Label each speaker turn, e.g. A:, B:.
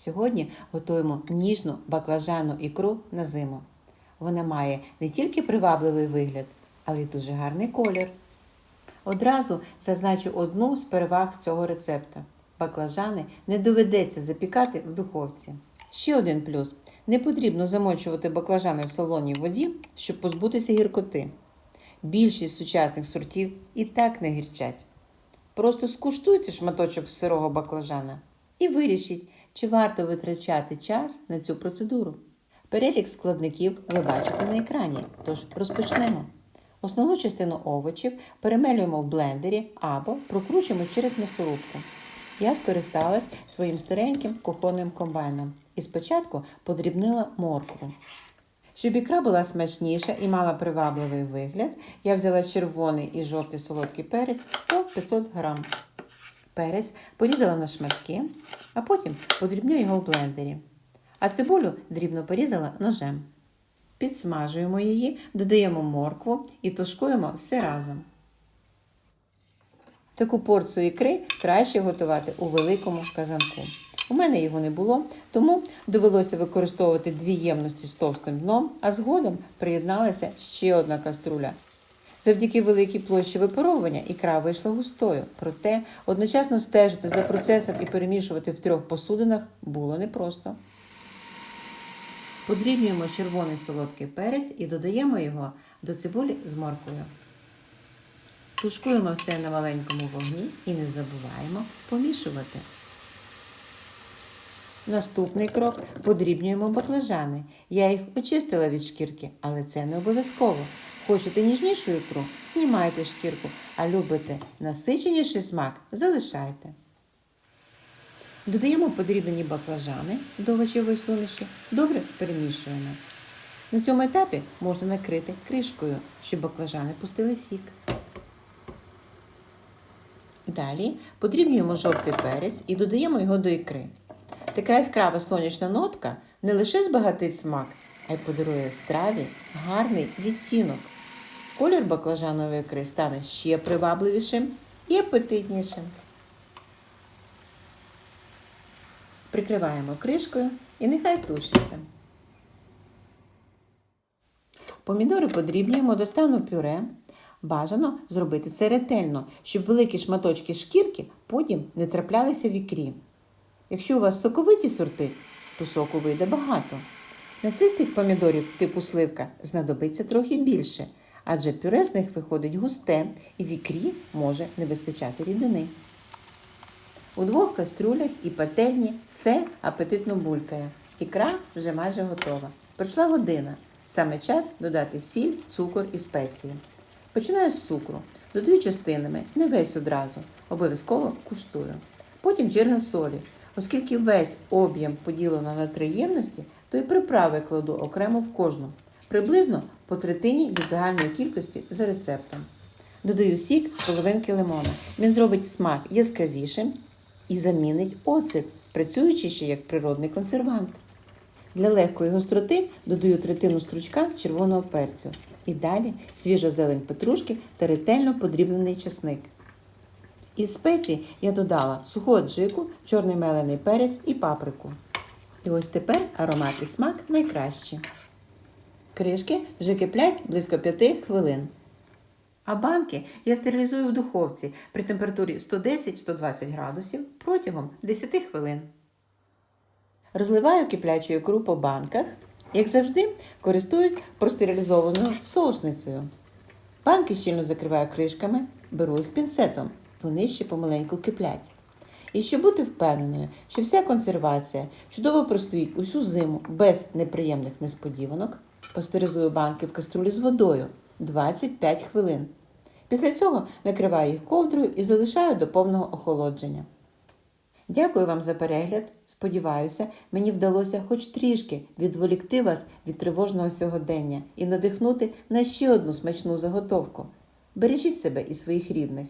A: Сьогодні готуємо ніжну баклажану ікру на зиму. Вона має не тільки привабливий вигляд, але й дуже гарний колір. Одразу зазначу одну з переваг цього рецепту. Баклажани не доведеться запікати в духовці. Ще один плюс: не потрібно замочувати баклажани в солоній воді, щоб позбутися гіркоти. Більшість сучасних сортів і так не гірчать. Просто скуштуйте шматочок сирого баклажана і вирішіть, чи варто витрачати час на цю процедуру. Перелік складників ви бачите на екрані, тож розпочнемо. Основну частину овочів перемелюємо в блендері або прокручуємо через м'ясорубку. Я скористалась своїм стареньким кухонним комбайном і спочатку подрібнила моркву. Щоб ікра була смачніша і мала привабливий вигляд, я взяла червоний і жовтий солодкий перець по 500 грам. Перець порізала на шматки, а потім подрібню його в блендері. А цибулю дрібно порізала ножем. Підсмажуємо її, додаємо моркву і тушкуємо все разом. Таку порцію ікри краще готувати у великому казанку. У мене його не було, тому довелося використовувати дві ємності з товстим дном, а згодом приєдналася ще одна каструля. Завдяки великій площі випаровування ікра вийшла густою, проте одночасно стежити за процесом і перемішувати в трьох посудинах було непросто. Подрібнюємо червоний солодкий перець і додаємо його до цибулі з морквою. Тушкуємо все на маленькому вогні і не забуваємо помішувати. Наступний крок подрібнюємо баклажани. Я їх очистила від шкірки, але це не обов'язково. Хочете ніжнішу ікру, знімайте шкірку, а любите насиченіший смак, залишайте. Додаємо подрібнені баклажани до овочевої суміші, добре перемішуємо. На цьому етапі можна накрити кришкою, щоб баклажани пустили сік. Далі подрібнюємо жовтий перець і додаємо його до ікри. Така яскрава сонячна нотка не лише збагатить смак, а й подарує страві гарний відтінок. Колір баклажанової ікри стане ще привабливішим і апетитнішим. Прикриваємо кришкою і нехай тушиться. Помідори подрібнюємо до стану пюре. Бажано зробити це ретельно, щоб великі шматочки шкірки потім не траплялися в ікрі. Якщо у вас соковиті сорти, то соку вийде багато. Насистих помідорів типу сливка знадобиться трохи більше, адже пюре з них виходить густе і в ікрі може не вистачати рідини. У двох каструлях і пательні все апетитно булькає. Ікра вже майже готова. Пройшла година. Саме час додати сіль, цукор і спеції. Починаю з цукру. Додаю частинами, не весь одразу. Обов'язково куштую. Потім черга солі. Оскільки весь об'єм поділено на три ємності, то і приправи кладу окремо в кожну. Приблизно по третині від загальної кількості за рецептом. Додаю сік з половинки лимона. Він зробить смак яскравішим і замінить оцет, працюючи ще як природний консервант. Для легкої гостроти додаю третину стручка червоного перцю. І далі свіжа зелень петрушки та ретельно подрібнений чесник. Із спецій я додала суху аджику, чорний мелений перець і паприку. І ось тепер аромат і смак найкращі. Кришки вже киплять близько 5 хвилин. А банки я стерилізую в духовці при температурі 110-120 градусів протягом 10 хвилин. Розливаю киплячу ікру по банках. Як завжди, користуюсь простерилізованою соусницею. Банки щільно закриваю кришками, беру їх пінцетом. Вони ще помаленьку киплять. І щоб бути впевненою, що вся консервація чудово простоїть усю зиму без неприємних несподіванок, пастеризую банки в каструлі з водою 25 хвилин. Після цього накриваю їх ковдрою і залишаю до повного охолодження. Дякую вам за перегляд. Сподіваюся, мені вдалося хоч трішки відволікти вас від тривожного сьогодення і надихнути на ще одну смачну заготовку. Бережіть себе і своїх рідних.